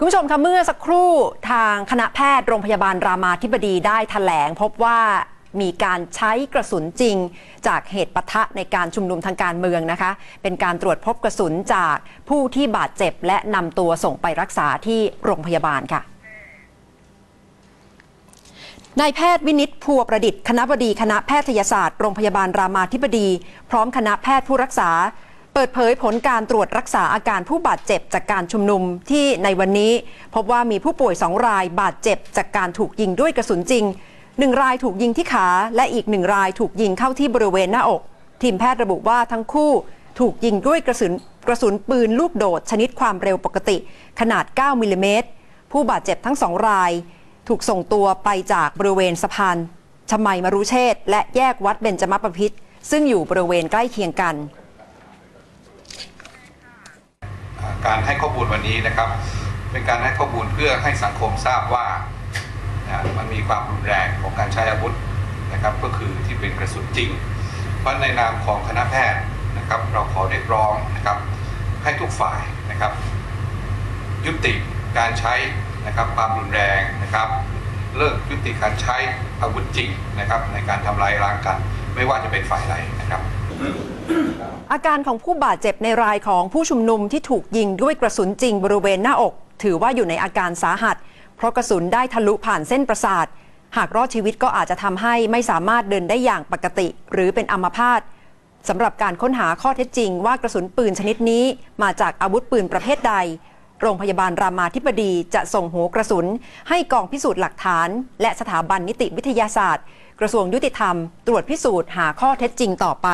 คุณผู้ชมคะเมื่อสักครู่ทางคณะแพทย์โรงพยาบาลรามาธิบดีได้แถลงพบว่ามีการใช้กระสุนจริง จากเหตุปะทะในการชุมนุมทางการเมืองนะคะ เป็นการตรวจพบกระสุนจากผู้ที่บาดเจ็บ และนำตัวส่งไปรักษาที่โรงพยาบาลค่ะนายแพทย์วินิตพัวประดิษฐ์คณะบดีคณะแพทยศาสตร์โรงพยาบาลรามาธิบดี พร้อมคณะแพทย์ผู้รักษา เปิดเผยผลการตรวจรักษาอาการผู้บาดเจ็บจากการชุมนุมที่ในวันนี้ พบว่ามีผู้ป่วยสองรายบาดเจ็บจากการถูกยิงด้วยกระสุนจริงหนึ่งรายถูกยิงที่ขา และอีกหนึ่งรายถูกยิงเข้าที่บริเวณหน้าอก ทีมแพทย์ระบุว่าทั้งคู่ถูกยิงด้วยกระสุนกระสุนปืนลูกโดด ชนิดความเร็วปกติ ขนาด 9มิลลิเมตรผู้บาดเจ็บทั้งสองราย ถูกส่งตัวไปจากบริเวณสะพานชมัยมรุเชษและแยกวัดเบญจมบพิตรซึ่งอยู่บริเวณใกล้เคียงกัน การให้ข้อมูลวันนี้นะครับ เป็นการให้ข้อมูลเพื่อให้สังคมทราบว่านะมันมีความรุนแรงของการใช้อาวุธนะครับ ก็คือที่เป็นกระสุนจริง เพราะในนามของคณะแพทย์นะครับ เราขอเรียกร้องนะครับ ให้ทุกฝ่ายนะครับ ยุติการใช้นะครับความรุนแรงนะครับ เลิกยุติการใช้อาวุธจริงนะครับ ในการทำลายล้างกัน ไม่ว่าจะเป็นฝ่ายใดนะครับ อาการของผู้บาดเจ็บในรายของผู้ชุมนุมที่ถูกยิงด้วยกระสุนจริงบริเวณหน้าอก ถือว่าอยู่ในอาการสาหัส เพราะกระสุนได้ทะลุผ่านเส้นประสาท หากรอดชีวิตก็อาจจะทำให้ไม่สามารถเดินได้อย่างปกติ หรือเป็นอัมพาตสำหรับการค้นหาข้อเท็จจริง ว่ากระสุนปืนชนิดนี้มาจากอาวุธปืนประเภทใด โรงพยาบาลรามาธิบดีจะส่งหัวกระสุน ให้กองพิสูจน์หลักฐาน และสถาบันนิติวิทยาศาสตร์ กระทรวงยุติธรรม ตรวจพิสูจน์หาข้อเท็จจริงต่อไป